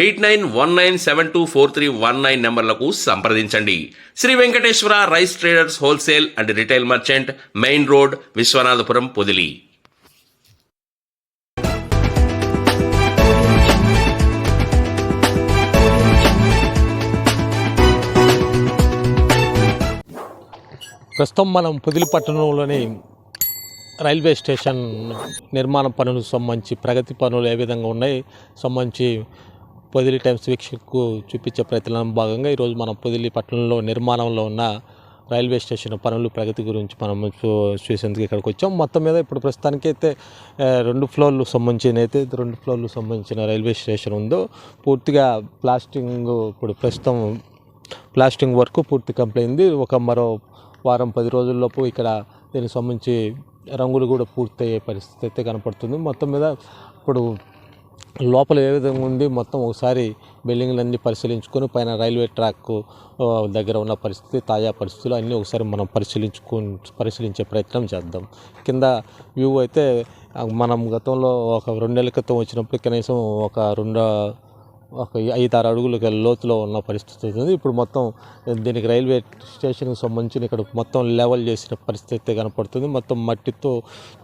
eight nine one nine seven two four three one nine నెంబర్లకు సంప్రదించండి. Sri Venkateswara rice traders wholesale and retail merchant main road Viswanathapuram Podili. ప్రస్తుతం మనం పుదిలి పట్టణంలోని railway station నిర్మాణ పనులకు సంబంధించి ప్రగతి పనులు ఏ విధంగా ఉన్నాయి సంబంధించి పొదిలి టైమ్స్ వీక్షకు చూపించే ప్రయత్నం భాగంగా ఈరోజు మనం పొదిలి పట్టణంలో నిర్మాణంలో ఉన్న రైల్వే స్టేషన్ పనులు ప్రగతి గురించి మనం చూసేందుకు ఇక్కడికి వచ్చాం. మొత్తం మీద ఇప్పుడు ప్రస్తుతానికి అయితే రెండు ఫ్లోర్లు సంబంధించిన అయితే రెండు ఫ్లోర్లు సంబంధించిన రైల్వే స్టేషన్ ఉందో పూర్తిగా ప్లాస్టింగ్ ఇప్పుడు ప్రస్తుతం ప్లాస్టింగ్ వర్క్ పూర్తి కంప్లైంది ఒక మరో వారం పది రోజుల్లోపు ఇక్కడ దీనికి సంబంధించి రంగులు కూడా పూర్తయ్యే పరిస్థితి అయితే కనపడుతుంది. మొత్తం మీద ఇప్పుడు లోపల ఏ విధంగా ఉంది మొత్తం ఒకసారి బిల్డింగ్లన్నీ పరిశీలించుకొని పైన రైల్వే ట్రాక్ దగ్గర ఉన్న పరిస్థితి తాజా పరిస్థితులు అన్నీ ఒకసారి మనం పరిశీలించుకు పరిశీలించే ప్రయత్నం చేద్దాం. కింద వ్యూ అయితే మనం గతంలో ఒక రెండేళ్ళ క్రితం వచ్చినప్పుడు కనీసం ఒక రెండు ఒక ఐదు ఆరు అడుగుల లోతులో ఉన్న పరిస్థితి ఉంది ఇప్పుడు మొత్తం దీనికి రైల్వే స్టేషన్కి సంబంధించిన ఇక్కడ మొత్తం లెవెల్ చేసిన పరిస్థితి కనపడుతుంది. మొత్తం మట్టితో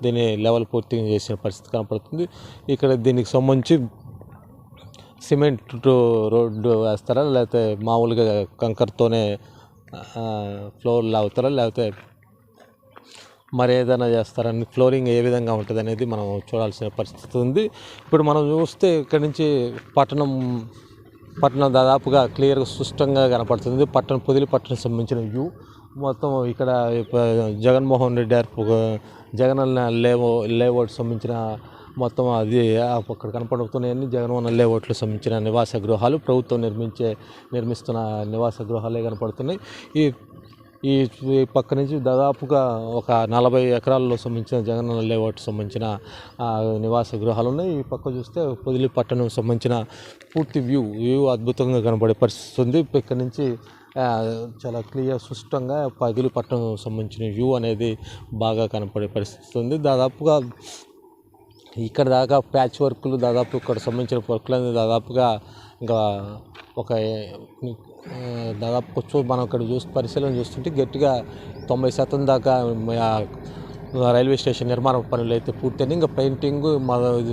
దీన్ని లెవెల్ పూర్తిగా చేసిన పరిస్థితి కనపడుతుంది. ఇక్కడ దీనికి సంబంధించి సిమెంట్ రోడ్డు వేస్తారా? లేకపోతే మామూలుగా కంకర్తోనే ఫ్లోర్ లాగుతారా? లేకపోతే మరి ఏదైనా చేస్తారని ఫ్లోరింగ్ ఏ విధంగా ఉంటుంది అనేది మనం చూడాల్సిన పరిస్థితి ఉంది. ఇప్పుడు మనం చూస్తే ఇక్కడి నుంచి పట్టణం పట్టణం దాదాపుగా క్లియర్గా స్పష్టంగా కనపడుతుంది. పట్టణం పొదిలి పట్టణం సంబంధించిన వ్యూ. మొత్తం ఇక్కడ జగన్మోహన్ రెడ్డి గారు జగన్ అన్న లేవో లేఅవుట్ సంబంధించిన మొత్తం అది అక్కడ కనపడుతున్నాయని జగన్మోహన్ లేఅవుట్లు సంబంధించిన నివాస గృహాలు ప్రభుత్వం నిర్మించే నిర్మిస్తున్న నివాస గృహాలే కనపడుతున్నాయి. ఈ ఈ పక్క నుంచి దాదాపుగా ఒక నలభై ఎకరాల్లో సంబంధించిన జగనన్న లేఅవుట్ సంబంధించిన నివాస గృహాలు ఉన్నాయి. ఈ పక్క చూస్తే పొదిలి పట్టణం సంబంధించిన పూర్తి వ్యూ వ్యూ అద్భుతంగా కనబడే పరిస్థితి ఉంది. ఇక్కడ నుంచి చాలా క్లియర్ స్పష్టంగా పగిలి పట్టణం సంబంధించిన వ్యూ అనేది బాగా కనపడే పరిస్థితి ఉంది. దాదాపుగా ఇక్కడ దాకా ప్యాచ్ వర్క్లు దాదాపు ఇక్కడ సంబంధించిన వర్క్లు అనేది దాదాపుగా ఇంకా ఒక దాదాపు కొంచెం మనం ఇక్కడ చూసి పరిశీలన చూస్తుంటే గట్టిగా తొంభై శాతం దాకా రైల్వే స్టేషన్ నిర్మాణ పనులు అయితే పూర్తయినాయి ఇంకా పెయింటింగ్ మా ఇది,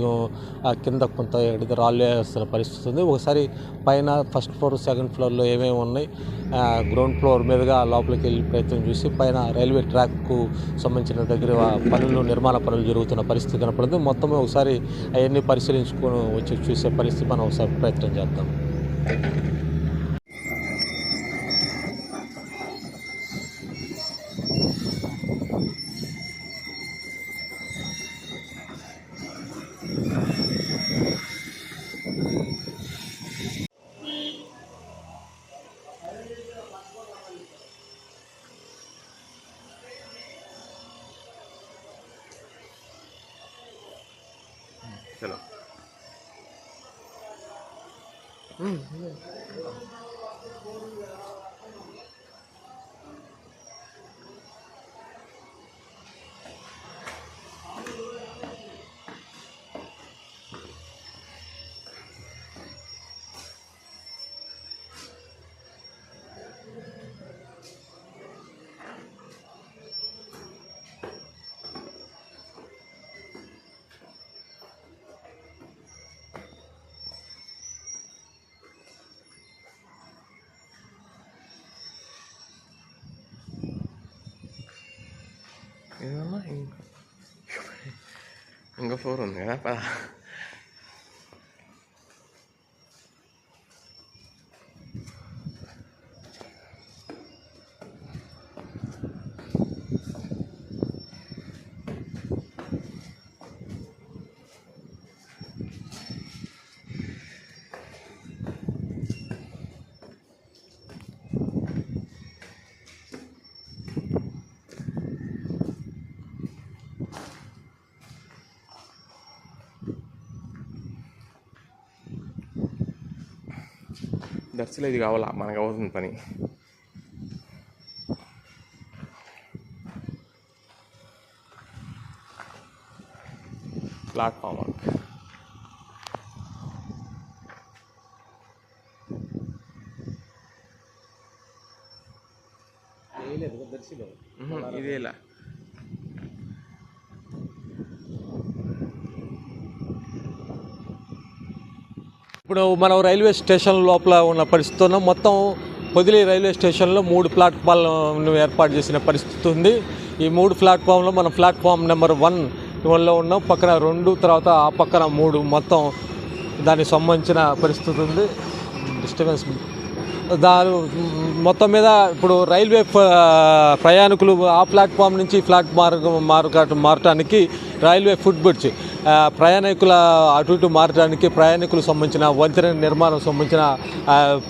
కింద కొంత ఎడితే రాళ్ళు వేస్తున్న పరిస్థితి ఉంది. ఒకసారి పైన ఫస్ట్ ఫ్లోర్ సెకండ్ ఫ్లోర్లో ఏమేమి ఉన్నాయి గ్రౌండ్ ఫ్లోర్ మీదుగా లోపలికి వెళ్ళి ప్రయత్నం చూసి పైన రైల్వే ట్రాక్కు సంబంధించిన దగ్గర పనులు నిర్మాణ పనులు జరుగుతున్న పరిస్థితి కనపడుతుంది మొత్తం ఒకసారి అవన్నీ పరిశీలించుకొని వచ్చి చూసే పరిస్థితి మనం ఒకసారి ప్రయత్నం చేద్దాం. 天哪！嗯 ఏదన్నా ఇంకా ఇంకా ఫోర్ ఉంది కదా పద దర్శలో ఇది కావాలా? మనకు అవుతుంది పని. ప్లాట్ఫామ్ వర్క్ ఇదేలా? ఇప్పుడు మనం రైల్వే స్టేషన్ లోపల ఉన్న పరిస్థితుల్లో మొత్తం పొదిలి రైల్వే స్టేషన్లో మూడు ప్లాట్ఫామ్ను ఏర్పాటు చేసిన పరిస్థితి ఉంది. ఈ మూడు ప్లాట్ఫామ్లో మనం ప్లాట్ఫామ్ నెంబర్ వన్ వన్లో ఉన్నాం. పక్కన రెండు తర్వాత ఆ పక్కన మూడు మొత్తం దానికి సంబంధించిన పరిస్థితి ఉంది. డిస్టర్బెన్స్ దాని మొత్తం మీద ఇప్పుడు రైల్వే ప్రయాణికులు ఆ ప్లాట్ఫామ్ నుంచి ఫ్లాట్ మార్గ మార్గ మారటానికి రైల్వే ఫుట్ బ్రిడ్జ్ ప్రయాణికుల అటు ఇటు మారడానికి ప్రయాణికులకు సంబంధించిన వంతెన నిర్మాణం సంబంధించిన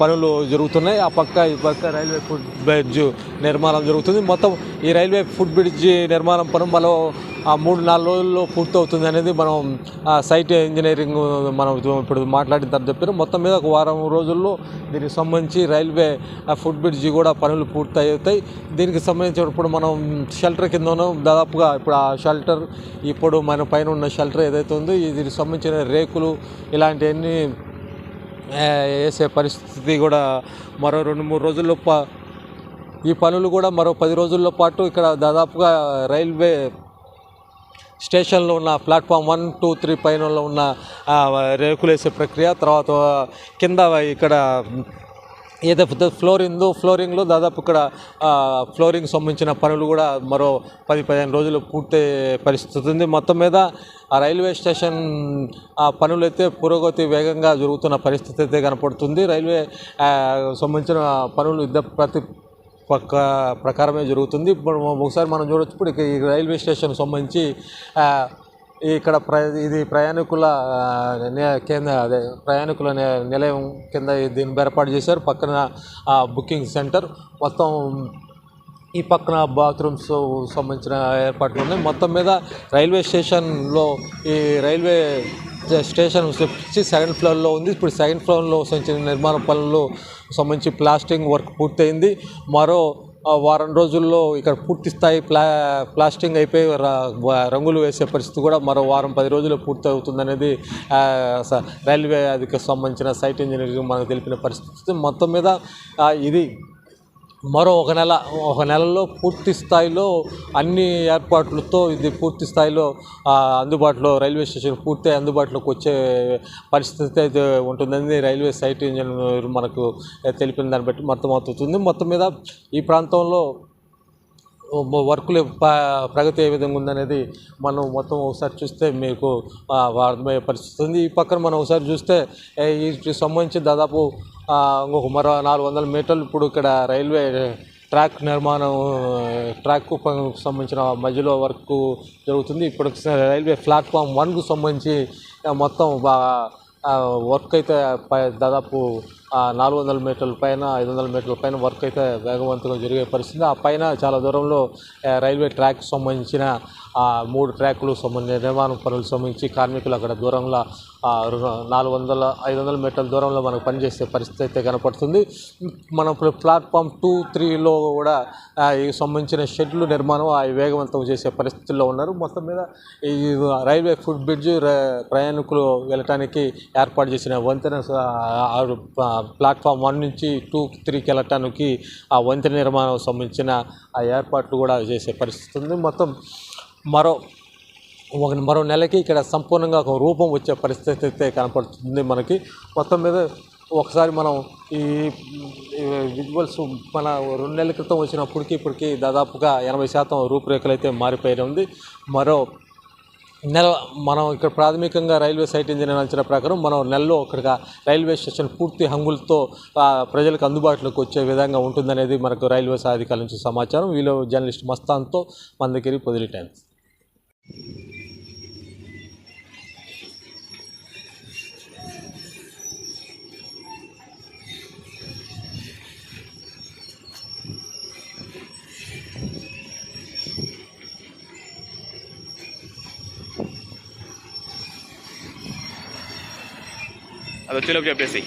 పనులు జరుగుతున్నాయి. ఆ పక్క ఈ పక్క రైల్వే ఫుట్ బ్రిడ్జ్ నిర్మాణం జరుగుతుంది. మొత్తం ఈ రైల్వే ఫుట్ బ్రిడ్జ్ నిర్మాణం పనులు మలో మూడు నాలుగు రోజుల్లో పూర్తవుతుంది అనేది మనం సైట్ ఇంజనీరింగ్ మనం ఇప్పుడు మాట్లాడిన తర్వాత చెప్పారు. మొత్తం మీద ఒక వారం రోజుల్లో దీనికి సంబంధించి రైల్వే ఆ బ్రిడ్జ్ కూడా పనులు పూర్తి అవుతాయి దీనికి సంబంధించి ఇప్పుడు మనం షెల్టర్ కింద ఉన్నాం. దాదాపుగా ఇప్పుడు ఆ షెల్టర్ ఇప్పుడు మన పైన ఉన్న షెల్టర్ ఏదైతే ఉందో దీనికి సంబంధించిన రేకులు ఇలాంటివన్నీ వేసే పరిస్థితి కూడా మరో రెండు మూడు రోజుల్లో ఈ పనులు కూడా మరో పది రోజుల్లో పాటు ఇక్కడ దాదాపుగా రైల్వే స్టేషన్లో ఉన్న ప్లాట్ఫామ్ వన్ టూ త్రీ పైన ఉన్న రేకులేసే ప్రక్రియ తర్వాత కింద ఇక్కడ ఏదైతే పెద్ద ఉందో ఫ్లోరింగ్లో దాదాపు ఇక్కడ ఫ్లోరింగ్ సంబంధించిన పనులు కూడా మరో పది పదిహేను రోజులు పూర్తి పరిస్థితి ఉంది. మొత్తం మీద ఆ రైల్వే స్టేషన్ ఆ పనులైతే పురోగతి వేగంగా జరుగుతున్న పరిస్థితి అయితే కనపడుతుంది. రైల్వే సంబంధించిన పనులు ఇద్దరు ప్రతి పక్క ప్రకారమే జరుగుతుంది. ఒకసారి మనం చూడొచ్చు. ఇప్పుడు ఈ రైల్వే స్టేషన్ సంబంధించి ఇక్కడ ప్ర ఇది ప్రయాణికుల నే- కేంద్ర అదే ప్రయాణికుల నిలయం కింద దీన్ని ఏర్పాటు చేశారు. పక్కన బుకింగ్ సెంటర్. మొత్తం ఈ పక్కన బాత్రూమ్స్ సంబంధించిన ఏర్పాట్లు ఉన్నాయి. మొత్తం మీద రైల్వే స్టేషన్లో ఈ రైల్వే స్టేషన్ వచ్చి సెకండ్ ఫ్లోర్లో ఉంది. ఇప్పుడు సెకండ్ ఫ్లోర్లో సంబంధించిన నిర్మాణ పనులు సంబంధించి ప్లాస్టింగ్ వర్క్ పూర్తయింది. మరో వారం రోజుల్లో ఇక్కడ పూర్తి స్థాయి ప్లా ప్లాస్టింగ్ అయిపోయి రంగులు వేసే పరిస్థితి కూడా మరో వారం పది రోజుల్లో పూర్తి అవుతుందనేది స- రైల్వే అధిక సంబంధించిన సైట్ ఇంజనీరింగ్ మనకు తెలిపిన పరిస్థితి. మొత్తం మీద ఇది మరో ఒక నెల ఒక నెలలో పూర్తి స్థాయిలో అన్ని ఏర్పాట్లతో ఇది పూర్తి స్థాయిలో అందుబాటులో రైల్వే స్టేషన్ పూర్తి అందుబాటులోకి వచ్చే పరిస్థితి అయితే ఉంటుందని రైల్వే సైట్ ఇంజనీర్ మనకు తెలిపిన దాన్ని బట్టి మొత్తమవుతుంది మొత్తం మీద ఈ ప్రాంతంలో వర్కులు ప్రగతి ఏ విధంగా ఉందనేది మనం మొత్తం ఒకసారి చూస్తే మీకు అర్థమయ్యే పరిస్థితి ఉంది ఈ పక్కన మనం ఒకసారి చూస్తే వీటికి సంబంధించి దాదాపు ఇంకొక మరో నాలుగు వందల మీటర్లు ఇప్పుడు ఇక్కడ రైల్వే ట్రాక్ నిర్మాణం ట్రాక్ సంబంధించిన మధ్యలో వర్క్ జరుగుతుంది. ఇప్పుడు రైల్వే ప్లాట్ఫామ్ వన్కు సంబంధించి మొత్తం బాగా వర్క్ అయితే దాదాపు నాలుగు వందల మీటర్ల పైన ఐదు వందల మీటర్ల పైన వర్క్ అయితే వేగవంతంగా జరిగే పరిస్థితి. ఆ పైన చాలా దూరంలో రైల్వే ట్రాక్ సంబంధించిన మూడు ట్రాక్లు సంబంధించిన నిర్మాణ పనులకు సంబంధించి కార్మికులు అక్కడ దూరంలో నాలుగు వందల ఐదు వందల మీటర్ల దూరంలో మనకు పనిచేసే పరిస్థితి అయితే కనపడుతుంది. మనం ఇప్పుడు ప్లాట్ఫామ్ టూ త్రీలో కూడా ఈ సంబంధించిన షెడ్లు నిర్మాణం అవి వేగవంతం చేసే పరిస్థితుల్లో ఉన్నారు. మొత్తం మీద ఈ రైల్వే ఫుడ్ బ్రిడ్జ్ ప్రయాణికులు వెళ్ళటానికి ఏర్పాటు చేసిన వంతెన ప్లాట్ఫామ్ వన్ నుంచి టూ త్రీకి వెళ్ళటానికి ఆ వంతెన నిర్మాణం సంబంధించిన ఆ ఏర్పాట్లు కూడా చేసే పరిస్థితి ఉంది. మొత్తం మరో ఒక మరో నెలకి ఇక్కడ సంపూర్ణంగా ఒక రూపం వచ్చే పరిస్థితి అయితే కనపడుతుంది మనకి. మొత్తం మీద ఒకసారి మనం ఈ విజువల్స్ మన రెండు నెలల క్రితం వచ్చినప్పటికి ఇప్పటికి దాదాపుగా ఎనభై శాతం రూపురేఖలు అయితే మారిపోయి ఉంది. మరో నెల మనం ఇక్కడ ప్రాథమికంగా రైల్వే సైట్ ఇంజనీర్ అంచనా ప్రకారం మనం నెలలో ఒకటిగా రైల్వే స్టేషన్ పూర్తి హంగులతో ప్రజలకు అందుబాటులోకి వచ్చే విధంగా ఉంటుందనేది మనకు రైల్వే అధికారుల నుంచి సమాచారం. వీళ్ళు జర్నలిస్ట్ మస్తాన్తో మందగిరి పొదిలి టైమ్స్. তেলাপিয়া পেয়েছি